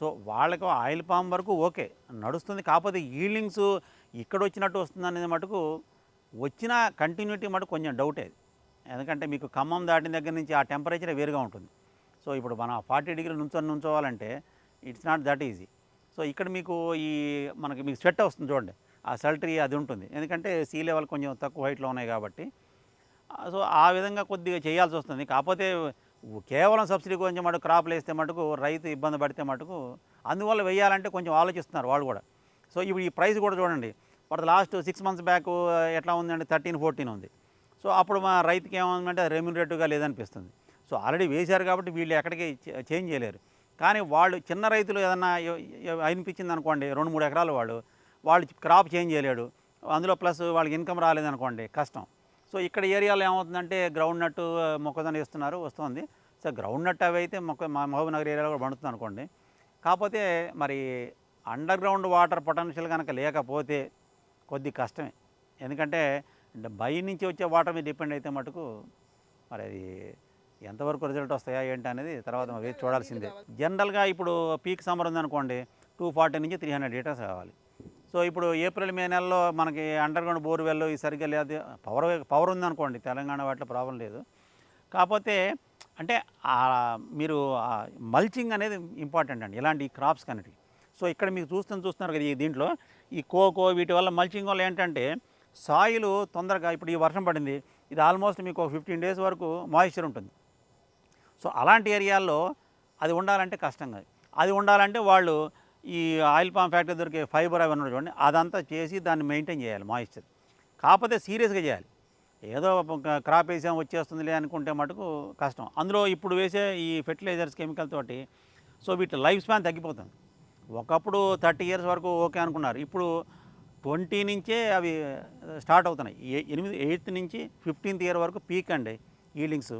So వాళ్ళకు oil palm వరకు okay నడుస్తుంది. కాకపోతే ఈల్డింగ్స్ ఇక్కడ వచ్చినట్టు వస్తుంది అనేది మటుకు వచ్చిన కంటిన్యూటీ మటుకు కొంచెం డౌటే ఎందుకంటే మీకు ఖమ్మం దాటిన దగ్గర నుంచి ఆ టెంపరేచర్ వేరుగా ఉంటుంది. సో ఇప్పుడు మన ఫార్టీ డిగ్రీ నుంచొని నుంచోవాలంటే it's not that easy so ఇక్కడ మీకు ఈ మనకి మీకు స్వెట్ వస్తుంది చూడండి. ఆ సల్టరీ అది ఉంటుంది. ఎందుకంటే సీ లెవెల్ కొంచెం తక్కువ హైట్లో ఉన్నాయి కాబట్టి. సో ఆ విధంగా కొద్దిగా చేయాల్సి వస్తుంది. కాకపోతే కేవలం సబ్సిడీ కొంచెం మటుకు క్రాప్లు వేస్తే మటుకు రైతు ఇబ్బంది పడితే మటుకు అందువల్ల వేయాలంటే కొంచెం ఆలోచిస్తున్నారు వాళ్ళు కూడా. సో ఇప్పుడు ఈ ప్రైస్ కూడా చూడండి. For last six months back ఎట్లా ఉందంటే థర్టీన్ ఫోర్టీన్ ఉంది. సో అప్పుడు మా రైతుకి ఏముందంటే రెమ్యూనరేటివ్గా లేదనిపిస్తుంది. సో ఆల్రెడీ వేశారు కాబట్టి వీళ్ళు ఎక్కడికి చేంజ్ చేయలేరు. కానీ వాళ్ళు చిన్న రైతులు ఏదన్నా అనిపించింది అనుకోండి రెండు మూడు ఎకరాలు వాళ్ళు వాళ్ళు క్రాప్ చేంజ్ చేయలేడు. అందులో ప్లస్ వాళ్ళకి ఇన్కమ్ రాలేదనుకోండి కష్టం. సో ఇక్కడ ఏరియాలో ఏమవుతుందంటే గ్రౌండ్ నట్టు మొక్కజొన్న వేస్తున్నారు వస్తుంది. సో గ్రౌండ్ నట్ అవి అయితే మొక్క మా మహబూబ్ నగర్ ఏరియాలో కూడా పండుతుంది అనుకోండి. కాకపోతే మరి అండర్ గ్రౌండ్ వాటర్ పొటెన్షియల్ కనుక లేకపోతే కొద్ది కష్టమే. ఎందుకంటే బై నుంచి వచ్చే వాటర్ మీద డిపెండ్ అయితే మటుకు మరి అది ఎంతవరకు రిజల్ట్ వస్తాయా ఏంటి అనేది తర్వాత చూడాల్సిందే. జనరల్గా ఇప్పుడు పీక్ సమ్మర్ ఉందనుకోండి టూ ఫార్టీ నుంచి త్రీ హండ్రెడ్ లీటర్స్ కావాలి. సో ఇప్పుడు ఏప్రిల్ మే నెలలో మనకి అండర్ గ్రౌండ్ బోర్వెల్ ఈ సరిగ్గా లేదు. పవర్ పవర్ ఉందనుకోండి తెలంగాణ వాటిలో ప్రాబ్లం లేదు. కాకపోతే అంటే మీరు మల్చింగ్ అనేది ఇంపార్టెంట్ అండి ఇలాంటి క్రాప్స్ కనేవి సో ఇక్కడ మీకు చూస్తున్న చూస్తున్నారు కదా ఈ దీంట్లో ఈ కోకో వీటి వల్ల మల్చింగ్ వల్ల ఏంటంటే సాయిల్ తొందరగా ఇప్పుడు ఈ వర్షం పడింది ఇది ఆల్మోస్ట్ మీకు ఒక ఫిఫ్టీన్ డేస్ వరకు మాయిశ్చర్ ఉంటుంది. సో అలాంటి ఏరియాల్లో అది ఉండాలంటే కష్టంగా అది ఉండాలంటే వాళ్ళు ఈ ఆయిల్ పామ్ ఫ్యాక్టరీ దొరికే ఫైబర్ అవి ఉన్నాయి చూడండి అదంతా చేసి దాన్ని మెయింటైన్ చేయాలి మాయిశ్చర్. కాకపోతే సీరియస్గా చేయాలి. ఏదో ఒక క్రాప్ వేసాం వచ్చేస్తుందిలే అనుకుంటే మటుకు కష్టం. అందులో ఇప్పుడు వేసే ఈ ఫెర్టిలైజర్స్ కెమికల్ తోటి సో వీటి లైఫ్ స్పాన్ తగ్గిపోతుంది. ఒకప్పుడు థర్టీ ఇయర్స్ వరకు ఓకే అనుకున్నారు. ఇప్పుడు ట్వంటీ నుంచే అవి స్టార్ట్ అవుతున్నాయి. ఎనిమిది ఎయిత్ నుంచి ఫిఫ్టీన్త్ ఇయర్ వరకు పీక్ అండి ఈల్డింగ్స్.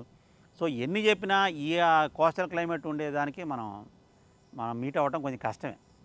సో ఎన్ని చెప్పినా ఈ కోస్టల్ క్లైమేట్ ఉండేదానికి మనం మనం మీట్ అవ్వటం కొంచెం కష్టమే.